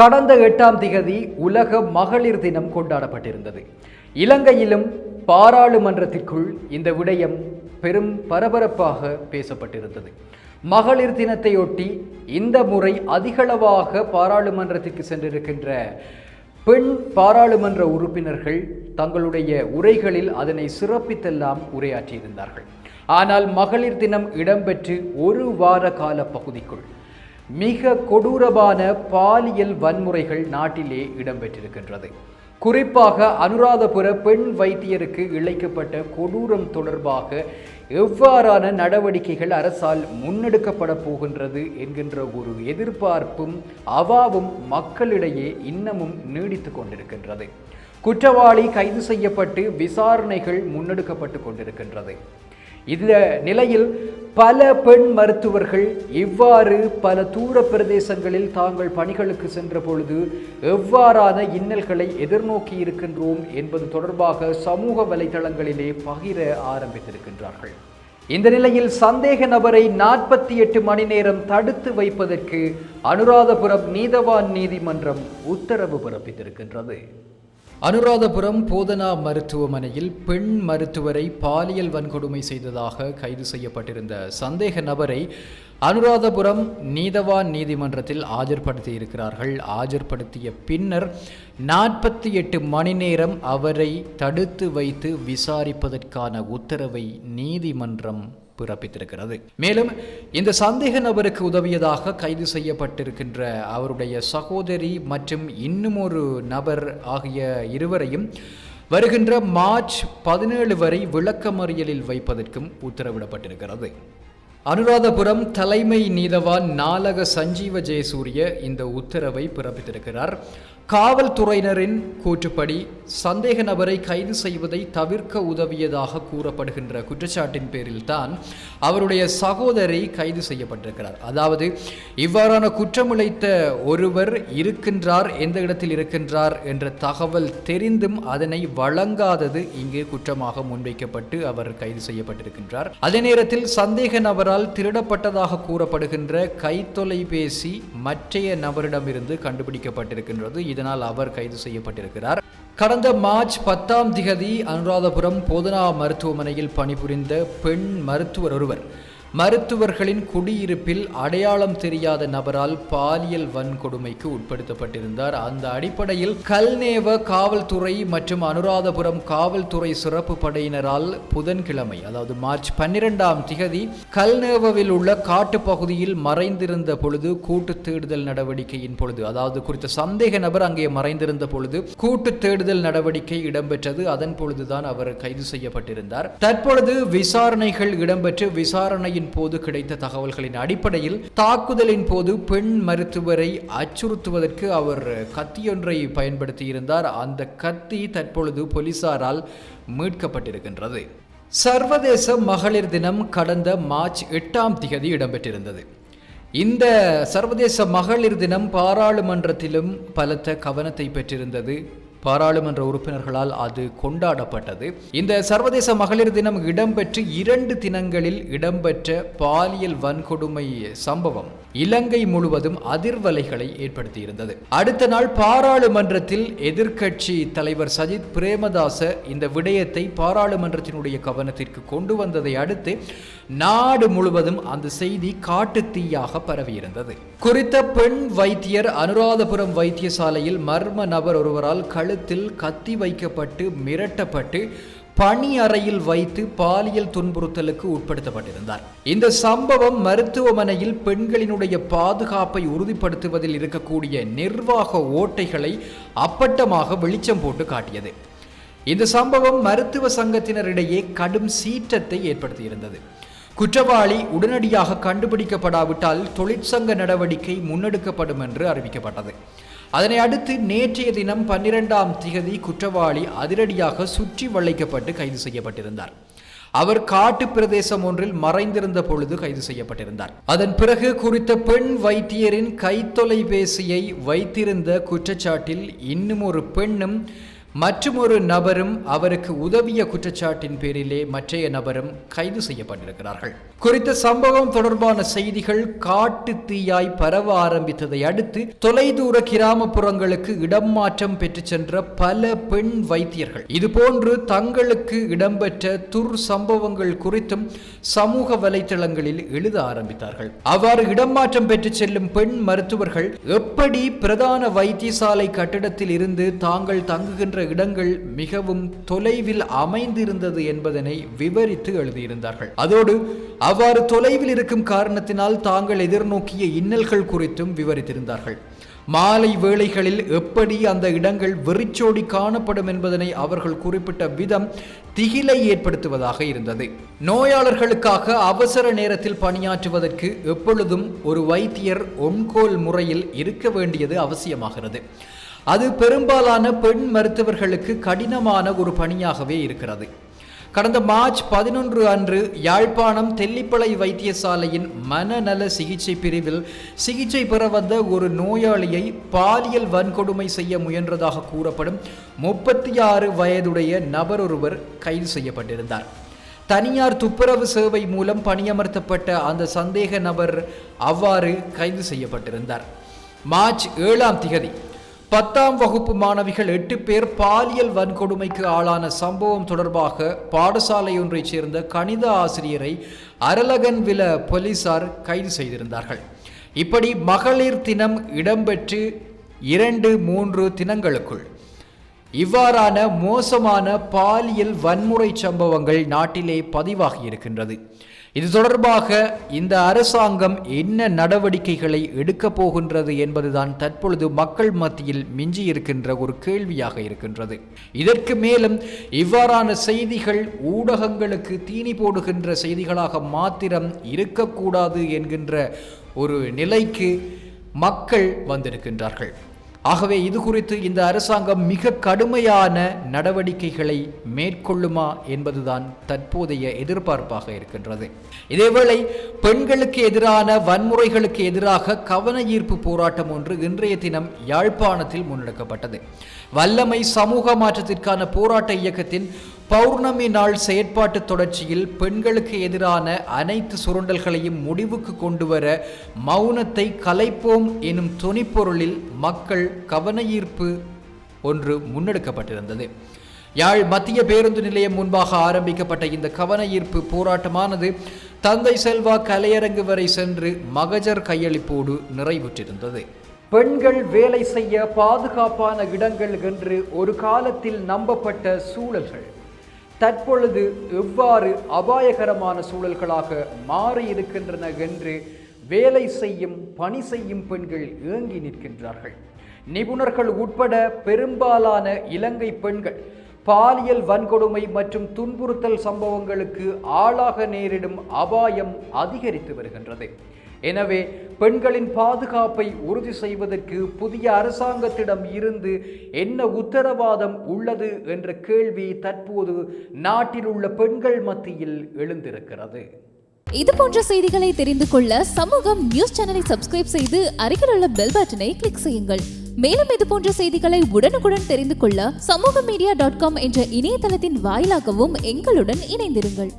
கடந்த எட்டாம் திகதி உலக மகளிர் தினம் கொண்டாடப்பட்டிருந்தது. இலங்கையிலும் பாராளுமன்றத்திற்குள் இந்த விடயம் பெரும் பரபரப்பாக பேசப்பட்டிருந்தது. மகளிர் தினத்தையொட்டி இந்த முறை அதிகளவாக பாராளுமன்றத்திற்கு சென்றிருக்கின்ற பெண் பாராளுமன்ற உறுப்பினர்கள் தங்களுடைய உரைகளில் அதனை சிறப்பித்தெல்லாம் உரையாற்றியிருந்தார்கள். ஆனால் மகளிர் தினம் இடம்பெற்று ஒரு வார கால பகுதிக்குள் மிக கொடூரமான பாலியல் வன்முறைகள் நாட்டிலே இடம்பெற்றிருக்கின்றது. குறிப்பாக அனுராதபுர பெண் வைத்தியருக்கு இழைக்கப்பட்ட கொடூரம் தொடர்பாக எவ்வாறான நடவடிக்கைகள் அரசால் முன்னெடுக்கப்பட போகின்றது என்கின்ற ஒரு எதிர்பார்ப்பும் அவாவும் மக்களிடையே இன்னமும் நீடித்து கொண்டிருக்கின்றது. குற்றவாளி கைது செய்யப்பட்டு விசாரணைகள் முன்னெடுக்கப்பட்டு கொண்டிருக்கின்றது. இந்த நிலையில் பல பெண் மருத்துவர்கள் இவ்வாறு பல தூர பிரதேசங்களில் தாங்கள் பணிகளுக்கு சென்ற பொழுது எவ்வாறான இன்னல்களை எதிர்நோக்கி இருக்கின்றோம் என்பது தொடர்பாக சமூக வலைதளங்களிலே பகிர ஆரம்பித்திருக்கின்றார்கள். இந்த நிலையில் சந்தேக நபரை நாற்பத்தி எட்டு மணி நேரம் தடுத்து வைப்பதற்கு அனுராதபுரம் நீதவான் நீதிமன்றம் உத்தரவு பிறப்பித்திருக்கின்றது. அனுராதபுரம் போதனா மருத்துவமனையில் பெண் மருத்துவரை பாலியல் வன்கொடுமை செய்ததாக கைது செய்யப்பட்டிருந்த சந்தேக நபரை அனுராதபுரம் நீதவான் நீதிமன்றத்தில் ஆஜர்படுத்தி இருக்கிறார்கள். ஆஜர்படுத்திய பின்னர் நாற்பத்தி எட்டு மணி நேரம் அவரை தடுத்து வைத்து விசாரிப்பதற்கான உத்தரவை நீதிமன்றம் பிறப்பித்திருக்கிறது. மேலும் இந்த சந்தேக நபருக்கு உதவியதாக கைது செய்யப்பட்டிருக்கின்ற அவருடைய சகோதரி மற்றும் இன்னும் ஒரு நபர் ஆகிய இருவரையும் வருகின்ற மார்ச் பதினேழு வரை விளக்கமறியலில் வைப்பதற்கும் உத்தரவிடப்பட்டிருக்கிறது. அனுராதபுரம் தலைமை நீதவான் நாலக சஞ்சீவ ஜெயசூரிய இந்த உத்தரவை பிறப்பித்திருக்கிறார். காவல்துறையினரின் கூற்றுப்படி சந்தேக நபரை கைது செய்வதை தவிர்க்க உதவியதாக கூறப்படுகின்ற குற்றச்சாட்டின் பேரில் தான் அவருடைய சகோதரி கைது செய்யப்பட்டிருக்கிறார். அதாவது இவ்வாறான குற்றமிழைத்த ஒருவர் இருக்கின்றார் எந்த இடத்தில் இருக்கின்றார் என்ற தகவல் தெரிந்தும் அதனை வழங்காதது இங்கே குற்றமாக முன்வைக்கப்பட்டு அவர் கைது செய்யப்பட்டிருக்கின்றார். அதே நேரத்தில் சந்தேக நபரால் திருடப்பட்டதாக கூறப்படுகின்ற கைத்தொலைபேசி மற்றைய நபரிடமிருந்து கண்டுபிடிக்கப்பட்டிருக்கின்றது. இதனால் அவர் கைது செய்யப்பட்டிருக்கிறார். கடந்த மார்ச் பத்தாம் திகதி அனுராதபுரம் போதனா மருத்துவமனையில் பணிபுரிந்த பெண் மருத்துவர் ஒருவர் மருத்துவர்களின் குடியிருப்பில் அடையாளம் தெரியாத நபரால் பாலியல் வன்கொடுமைக்கு உட்படுத்தப்பட்டிருந்தார். அந்த அடிப்படையில் கல்நேவ காவல்துறை மற்றும் அனுராதபுரம் காவல்துறை சிறப்பு படையினரால் புதன்கிழமை அதாவது மார்ச் பன்னிரெண்டாம் திகதி கல்நேவவில் உள்ள காட்டு பகுதியில் மறைந்திருந்த பொழுது கூட்டு தேடுதல் நடவடிக்கையின் பொழுது அதாவது குறித்த சந்தேக நபர் அங்கே மறைந்திருந்த பொழுது கூட்டு தேடுதல் நடவடிக்கை இடம்பெற்றது. அதன் பொழுதுதான் அவர் கைது செய்யப்பட்டிருந்தார். தற்பொழுது விசாரணைகள் இடம்பெற்று விசாரணையின் போது கிடைத்த தகவல்களின் அடிப்படையில் தாக்குதலின் போது பெண் மருத்துவரை அச்சுறுத்துவதற்கு அவர் கத்தியொன்றை பயன்படுத்தியிருந்தார். அந்த கத்தி தற்பொழுது போலீசாரால் மீட்கப்பட்டிருக்கின்றது. சர்வதேச மகளிர் தினம் கடந்த மார்ச் எட்டாம் திகதி இடம்பெற்றிருந்தது. இந்த சர்வதேச மகளிர் தினம் பாராளுமன்றத்திலும் பலத்த கவனத்தை பெற்றிருந்தது. பாராளுமன்ற உறுப்பினர்களால் அது கொண்டாடப்பட்டது. இந்த சர்வதேச மகளிர் தினம் இடம்பெற்று இரண்டு தினங்களில் இடம்பெற்ற பாலியல் வன்கொடுமை சம்பவம் இலங்கை முழுவதும் அதிர்வலைகளை ஏற்படுத்தியிருந்தது. அடுத்த நாள் பாராளுமன்றத்தில் எதிர்க்கட்சி தலைவர் சஜித் பிரேமதாச இந்த விடயத்தை பாராளுமன்றத்தினுடைய கவனத்திற்கு கொண்டு வந்ததை அடுத்து நாடு முழுவதும் அந்த செய்தி காட்டு தீயாக பரவியிருந்தது. குறித்த பெண் வைத்தியர் அனுராதபுரம் வைத்தியசாலையில் மர்ம நபர் ஒருவரால் கழுத்தில் கத்தி வைக்கப்பட்டு மிரட்டப்பட்டு பணி அறையில் வைத்து பாலியல் துன்புறுத்தலுக்கு உட்படுத்தப்பட்டிருந்தார். இந்த சம்பவம் மருத்துவமனையில் பெண்களினுடைய பாதுகாப்பை உறுதிப்படுத்துவதில் இருக்கக்கூடிய நிர்வாக ஓட்டைகளை அப்பட்டமாக வெளிச்சம் போட்டு காட்டியது. இந்த சம்பவம் மருத்துவ சங்கத்தினரிடையே கடும் சீற்றத்தை ஏற்படுத்தியிருந்தது. குற்றவாளி உடனடியாக கண்டுபிடிக்கப்படாவிட்டால் தொழிற்சங்க நடவடிக்கை முன்னெடுக்கப்படும் என்று அறிவிக்கப்பட்டது. அதனை அடுத்து நேற்றைய தினம் பன்னிரெண்டாம் திகதி குற்றவாளி அதிரடியாக சுற்றி வளைக்கப்பட்டு கைது செய்யப்பட்டிருந்தார். அவர் காட்டு பிரதேசம் ஒன்றில் மறைந்திருந்த பொழுது கைது செய்யப்பட்டிருந்தார். அதன் பிறகு குறித்த பெண் வைத்தியரின் கைத்தொலைபேசியை வைத்திருந்த குற்றச்சாட்டில் இன்னும் ஒரு பெண்ணும் மற்றுமொரு நபரும் அவருக்கு உதவிய குற்றச்சாட்டின் பேரிலே மற்றைய நபரும் கைது செய்யப்பட்டிருக்கிறார்கள். குறித்த சம்பவம் தொடர்பான செய்திகள் காட்டு தீயாய் பரவ ஆரம்பித்ததை அடுத்து தொலைதூர கிராமப்புறங்களுக்கு இடம் மாற்றம் பெற்று சென்ற பல பெண் வைத்தியர்கள். இதுபோன்று தங்களுக்கு இடம்பெற்ற துர் சம்பவங்கள் குறித்தும் சமூக வலைத்தளங்களில் எழுத ஆரம்பித்தார்கள். அவ்வாறு இடமாற்றம் பெற்று செல்லும் பெண் மருத்துவர்கள் எப்படி பிரதான வைத்தியசாலை கட்டிடத்தில் இருந்து தாங்கள் தங்குகின்ற இடங்கள் மிகவும் தொலைவில் அமைந்திருந்தது என்பதனை விவரித்து எழுதியிருந்தார்கள். அதோடு அவ்வாறு தொலைவில் இருக்கும் காரணத்தினால் தாங்கள் எதிர்நோக்கிய இன்னல்கள் குறித்தும் விவரித்திருந்தார்கள். மாலை வேளைகளில் எப்படி அந்த இடங்கள் வெறிச்சோடி காணப்படும் என்பதனை அவர்கள் குறிப்பிட்ட விதம் திகிலை ஏற்படுத்துவதாக இருந்தது. நோயாளர்களுக்காக அவசர நேரத்தில் பணியாற்றுவதற்கு எப்பொழுதும் ஒரு வைத்தியர் ஒன்கோல் முறையில் இருக்க வேண்டியது அவசியமாகிறது. அது பெரும்பாலான பெண் மருத்துவர்களுக்கு கடினமான ஒரு பணியாகவே இருக்கிறது. கடந்த மார்ச் பதினொன்று அன்று யாழ்ப்பாணம் தெல்லிப்பளை வைத்தியசாலையின் மனநல சிகிச்சை பிரிவில் சிகிச்சை பெற வந்த ஒரு நோயாளியை பாலியல் வன்கொடுமை செய்ய முயன்றதாக கூறப்படும் முப்பத்தி ஆறு வயதுடைய நபர் ஒருவர் கைது செய்யப்பட்டிருந்தார். தனியார் துப்புரவு சேவை மூலம் பணியமர்த்தப்பட்ட அந்த சந்தேக நபர் அவ்வாறு கைது செய்யப்பட்டிருந்தார். மார்ச் ஏழாம் திகதி பத்தாம் வகுப்பு மாணவிகள் எட்டு பேர் பாலியல் வன்கொடுமைக்கு ஆளான சம்பவம் தொடர்பாக பாடசாலை ஒன்றைச் சேர்ந்த கணித ஆசிரியரை அரலகன்வில போலீசார் கைது செய்திருந்தார்கள். இப்படி மகளிர் தினம் இடம்பெற்று இரண்டு மூன்று தினங்களுக்குள். இவ்வாறான மோசமான பாலியல் வன்முறை சம்பவங்கள் நாட்டிலே பதிவாகி இருக்கின்றது. இது தொடர்பாக இந்த அரசாங்கம் என்ன நடவடிக்கைகளை எடுக்கப் போகின்றது என்பதுதான் தற்பொழுது மக்கள் மத்தியில் மிஞ்சி இருக்கின்ற ஒரு கேள்வியாக இருக்கின்றது. இதற்கு மேலும் இவ்வாறான செய்திகள் ஊடகங்களுக்கு தீனி போடுகின்ற செய்திகளாக மாத்திரம் இருக்கக்கூடாது என்கின்ற ஒரு நிலைக்கு மக்கள் வந்திருக்கின்றார்கள். ஆகவே இது குறித்து இந்த அரசாங்கம் மிக கடுமையான நடவடிக்கைகளை மேற்கொள்ளுமா என்பதுதான் தற்போதைய எதிர்பார்ப்பாக இருக்கின்றது. இதேவேளை பெண்களுக்கு எதிரான வன்முறைகளுக்கு எதிராக கவன ஈர்ப்பு போராட்டம் ஒன்று இன்றைய தினம் யாழ்ப்பாணத்தில் முன்னெடுக்கப்பட்டது. வல்லமை சமூக மாற்றத்திற்கான போராட்ட இயக்கத்தின் பௌர்ணமி நாள் செயற்பாட்டு தொடர்ச்சியில் பெண்களுக்கு எதிரான அனைத்து சுரண்டல்களையும் முடிவுக்கு கொண்டு வர மௌனத்தை கலைப்போம் எனும் துணிப்பொருளில் மக்கள் கவனஈர்ப்பு ஒன்று முன்னெடுக்கப்பட்டிருந்தது. யாழ் மத்திய பேருந்து நிலையம் முன்பாக ஆரம்பிக்கப்பட்ட இந்த கவன ஈர்ப்பு போராட்டமானது தந்தை செல்வா கலையரங்கு வரை சென்று மகஜர் கையளிப்போடு நிறைவுற்றிருந்தது. பெண்கள் வேலை செய்ய பாதுகாப்பான இடங்கள் என்று ஒரு காலத்தில் நம்பப்பட்ட சூழல்கள். தற்பொழுது எவ்வாறு அபாயகரமான சூழல்களாக மாறி இருக்கின்றன என்று வேலை செய்யும் பணி செய்யும் பெண்கள் ஏங்கி நிற்கின்றார்கள். நிபுணர்கள் உட்பட பெரும்பாலான இலங்கை பெண்கள் பாலியல் வன்கொடுமை மற்றும் துன்புறுத்தல் சம்பவங்களுக்கு ஆளாக நேரிடும் அபாயம் அதிகரித்து வருகின்றது. எனவே பெண்களின் பாதுகாப்பை உறுதி செய்வதற்கு புதிய அரசாங்கத்திடம் இருந்து என்ன உத்தரவாதம் உள்ளது என்ற கேள்வி தற்போது நாட்டில் உள்ள பெண்கள் மத்தியில் எழுந்திருக்கிறது. இது போன்ற செய்திகளை தெரிந்து கொள்ள சமூகம் நியூஸ் சேனலை சப்ஸ்கிரைப் செய்து அருகில் உள்ள பெல் பட்டனை கிளிக் செய்யுங்கள். மேலும் இது போன்ற செய்திகளை உடனுக்குடன் தெரிந்து கொள்ள சமூக மீடியா டாட் காம் என்ற இணையதளத்தின் வாயிலாகவும் எங்களுடன் இணைந்திருங்கள்.